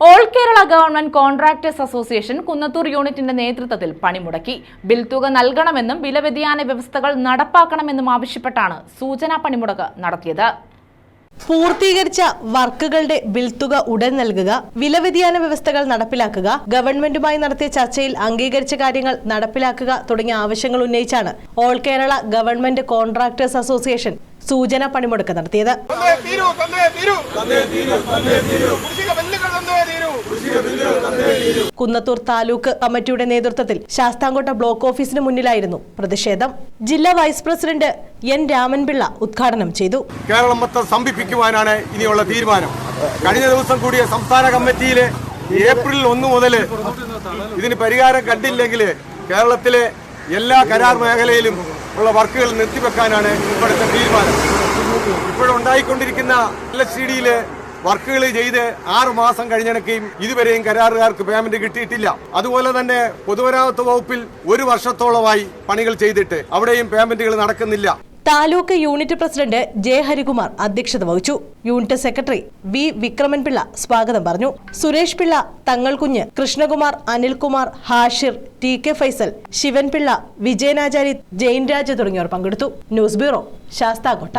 All Kerala government contractors association Kunnathur യൂണിറ്റിന്റെ നേതൃത്വത്തിൽ പണിമുടക്കി. Bill തുക നൽകണമെന്നും വില വ്യതിയാന വ്യവസ്ഥകൾ നടപ്പാക്കണമെന്നും ആവശ്യപ്പെട്ടാണ് സൂചനാ പണിമുടക്ക് നടത്തിയത്. പൂർത്തീകരിച്ച വർക്കുകളുടെ ബിൽ തുക ഉടൻ നൽകുക വിലവ്യതിയാന വ്യവസ്ഥകൾ നടപ്പിലാക്കുക ഗവൺമെന്റുമായി നടത്തിയ ചർച്ചയിൽ അംഗീകരിച്ച കാര്യങ്ങൾ നടപ്പിലാക്കുക തുടങ്ങിയ ആവശ്യങ്ങൾ ഉന്നയിച്ചാണ് all Kerala government contractors association സൂചന പണിമുടക്ക് നടത്തിയത്. കുന്നത്തൂർ താലൂക്ക് കമ്മിറ്റിയുടെ നേതൃത്വത്തിൽ ശാസ്താംകോട്ട ബ്ലോക്ക് ഓഫീസിന് മുന്നിലായിരുന്നു പ്രതിഷേധം. ജില്ലാ വൈസ് പ്രസിഡന്റ് എൻ രാമൻപിള്ള ഉദ്ഘാടനം ചെയ്തു. കേരളം മൊത്തം സംഭിപ്പിക്കുവാനാണ് ഇനിയുള്ള തീരുമാനം. കഴിഞ്ഞ ദിവസം കൂടിയ സംസ്ഥാന കമ്മിറ്റിയിലെ ഏപ്രിൽ ഒന്ന് മുതൽ ഇതിന് പരിഹാരം കണ്ടില്ലെങ്കിൽ കേരളത്തിലെ എല്ലാ കരാർ മേഖലയിലും ഉള്ള വർക്കുകൾ നിർത്തിവെക്കാനാണ് ഇപ്പോഴത്തെ തീരുമാനം. ഇപ്പോഴുണ്ടായിക്കൊണ്ടിരിക്കുന്ന എൽ എസ് സി ഡിയിലെ വർക്കുകൾ ചെയ്ത് ആറു മാസം കഴിഞ്ഞിടക്കുകയും ഇതുവരെയും കരാറുകാർക്ക് പേയ്മെന്റ് കിട്ടിയിട്ടില്ല. അതുപോലെ തന്നെ പൊതുമരാമത്ത് വകുപ്പിൽ ഒരു വർഷത്തോളമായി പണികൾ ചെയ്തിട്ട് അവിടെയും പേയ്മെന്റുകൾ നടക്കുന്നില്ല. Taluk unit president J Harikumar അധ്യക്ഷത വഹിച്ചു. യൂണിറ്റ് സെക്രട്ടറി വി വിക്രമൻപിള്ള സ്വാഗതം പറഞ്ഞു. സുരേഷ് പിള്ള തങ്ങൾകുഞ്ഞ് കൃഷ്ണകുമാർ അനിൽകുമാർ ഹാഷിർ ടി കെ ഫൈസൽ ശിവൻപിള്ള വിജയനാചാരി ജയിൻരാജ് തുടങ്ങിയവർ പങ്കെടുത്തു. News bureau Sasthamcotta.